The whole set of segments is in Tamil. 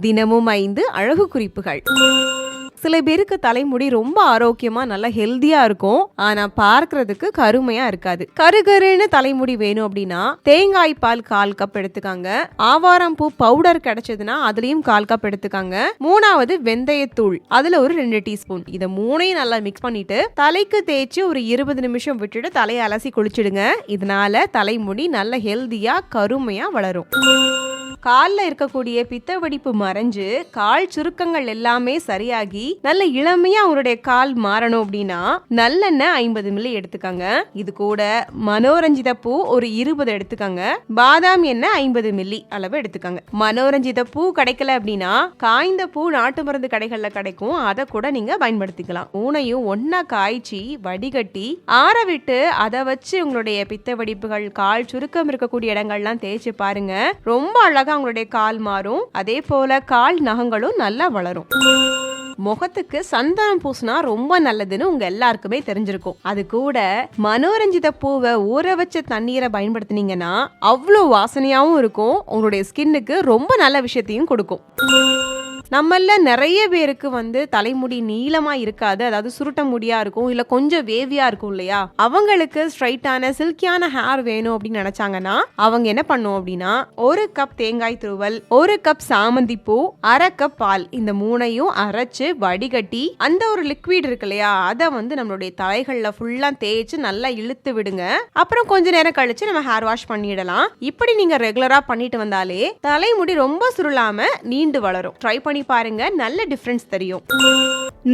தினமும் ஐந்து அழகு குறிப்புகள். சில பேருக்கு தலைமுடி ரொம்ப ஆரோக்கியமா நல்லா ஹெல்த்தியா இருக்கும். ஆனா பார்க்கறதுக்கு கருமையா இருக்காது. கருகருன்னு தலைமுடி வேணும் அப்படின்னா தேங்காய் பால் கால் கப் எடுத்துக்காங்க. ஆவாரம் பூ பவுடர் கிடைச்சதுன்னா அதுலயும் கால் கப் எடுத்துக்காங்க. மூணாவது வெந்தயத்தூள் அதுல ஒரு ரெண்டு டீஸ்பூன் இதை மூணையும் நல்லா மிக்ஸ் பண்ணிட்டு தலைக்கு தேய்ச்சி ஒரு இருபது நிமிஷம் விட்டுட்டு தலையை அலசி குளிச்சிடுங்க. இதனால தலைமுடி நல்ல ஹெல்த்தியா கருமையா வளரும். காலில் இருக்கக்கூடிய பித்த வெடிப்பு மறைஞ்சு கால் சுருக்கங்கள் எல்லாமே சரியாகி நல்ல இளமையா அவருடைய கால் மாறணும் அப்படின்னா நல்லெண்ணெய் ஐம்பது மில்லி எடுத்துக்கங்க. இது கூட மனோரஞ்சித பூ ஒரு இருபது எடுத்துக்கங்க. பாதாம் எண்ணெய் ஐம்பது மில்லி அளவு எடுத்துக்கங்க. மனோரஞ்சித பூ கிடைக்கல அப்படின்னா காய்ந்த பூ நாட்டு மருந்து கடைகள்ல கிடைக்கும். அதை கூட நீங்க பயன்படுத்திக்கலாம். ஊனையும் ஒன்னா காய்ச்சி வடிகட்டி ஆற விட்டு அதை வச்சு உங்களுடைய பித்த வெடிப்புகள் கால் சுருக்கம் இருக்கக்கூடிய இடங்கள்லாம் தேய்ச்சி பாருங்க. ரொம்ப அழகா அவங்களுடைய கால் மாறும். அதே போல கால் நகங்களும் நல்லா வளரும். முகத்துக்கு சந்தனம் பூசினா ரொம்ப நல்லதுன்னு உங்க எல்லாருக்குமே தெரிஞ்சிருக்கும். அது கூட மனோரஞ்சித பூவை ஊற வச்ச தண்ணீரை பயன்படுத்தினீங்கன்னா அவ்வளோ வாசனையாவும் இருக்கும். உங்களுடைய ஸ்கின்னுக்கு ரொம்ப நல்ல விஷயத்தையும் கொடுக்கும். நம்மள நிறைய பேருக்கு வந்து தலைமுடி நீளமா இருக்காது. அதாவது சுருட்ட முடியா இருக்கும் இல்ல கொஞ்சம் வேவியா இருக்கும் இல்லையா? அவங்களுக்கு ஸ்ட்ரைட்டான சில்கியான ஹேர் வேணும் அப்படின்னு நினைச்சாங்கன்னா அவங்க என்ன பண்ணும் அப்படின்னா ஒரு கப் தேங்காய் துருவல் ஒரு கப் சாமந்தி பூ அரை கப் பால் இந்த மூணையும் அரைச்சு வடிகட்டி அந்த ஒரு லிக்விட் இருக்கு இல்லையா அதை வந்து நம்மளுடைய தலைகள்ல ஃபுல்லா தேய்ச்சு நல்லா இழுத்து விடுங்க. அப்புறம் கொஞ்ச நேரம் கழிச்சு நம்ம ஹேர் வாஷ் பண்ணிடலாம். இப்படி நீங்க ரெகுலரா பண்ணிட்டு வந்தாலே தலைமுடி ரொம்ப சுருளாம நீண்டு வளரும். ட்ரை பண்ணி பாருங்க. நல்ல டிஃப்ரென்ஸ் தெரியும்.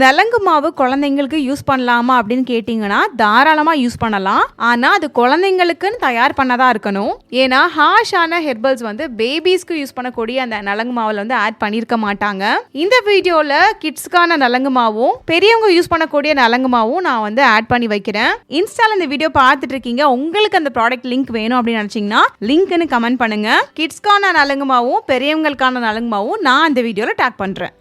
நலங்கு மாவு குழந்தைங்களுக்கு யூஸ் பண்ணலாமா அப்படின்னு கேட்டிங்கன்னா தாராளமாக யூஸ் பண்ணலாம். ஆனால் அது குழந்தைங்களுக்குன்னு தயார் பண்ணதாக இருக்கணும். ஏன்னா ஹாஷான ஹெர்பல்ஸ் வந்து பேபிஸ்க்கு யூஸ் பண்ணக்கூடிய அந்த நலங்கு மாவில் வந்து ஆட் பண்ணியிருக்க மாட்டாங்க. இந்த வீடியோவில் கிட்ஸ்க்கான நலங்கு மாவும் பெரியவங்க யூஸ் பண்ணக்கூடிய நலங்கு மாவும் நான் வந்து ஆட் பண்ணி வைக்கிறேன். இன்ஸ்டால இந்த வீடியோ பார்த்துட்டு இருக்கீங்க. உங்களுக்கு அந்த ப்ராடக்ட் லிங்க் வேணும் அப்படின்னு நினச்சிங்கன்னா லிங்க்னு கமெண்ட் பண்ணுங்க. கிட்ஸ்க்கான நலங்கு மாவும் பெரியவங்களுக்கான நலங்கு மாவும் நான் அந்த வீடியோவில் டேக் பண்ணுறேன்